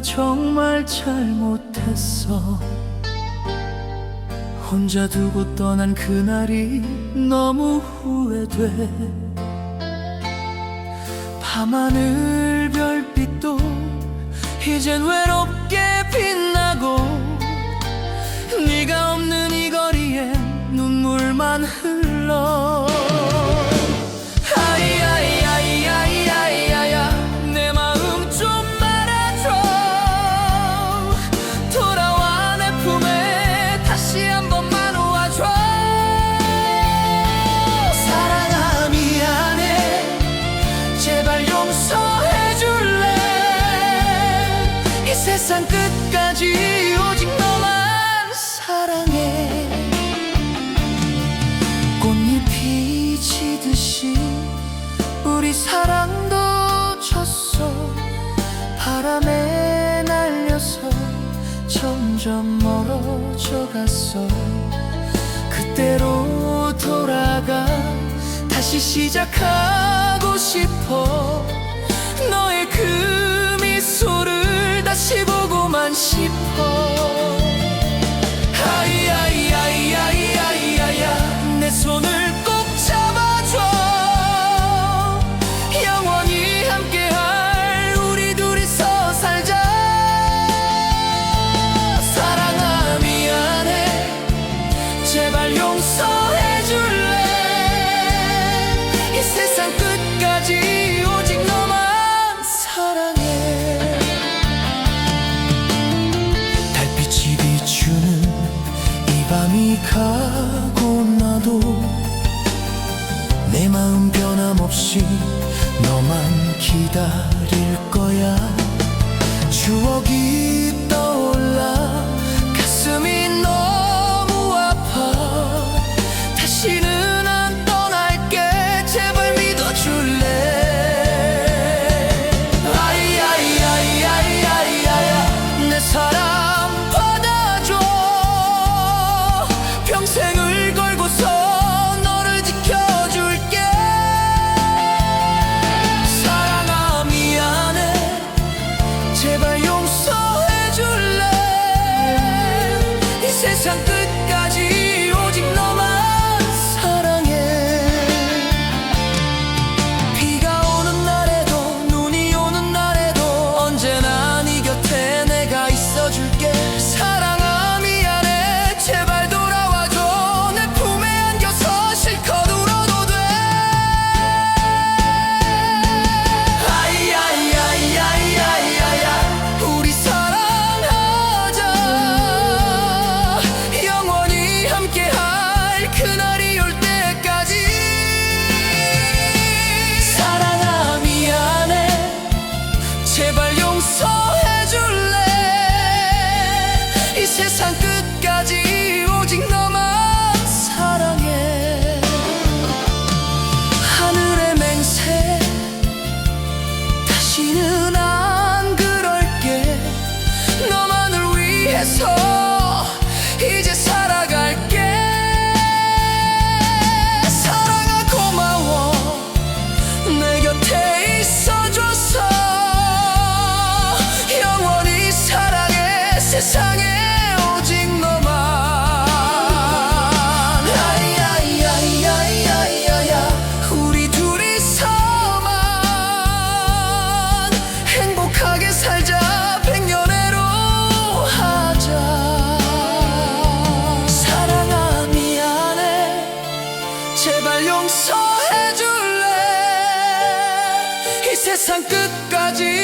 정말 잘못했어. 혼자 두고 떠난 그날이 너무 후회돼. 밤하늘 별빛도 이젠 외롭게 빛나고 세상 끝까지 오직 너만 사랑해. 꽃잎이 지듯이 우리 사랑도 졌어. 바람에 날려서 점점 멀어져 갔어. 그때로 돌아가 다시 시작하고 싶어. 시간이 가고 나도 내 마음 변함없이 너만 기다릴 거 용서해줄래? 이 세상 끝까지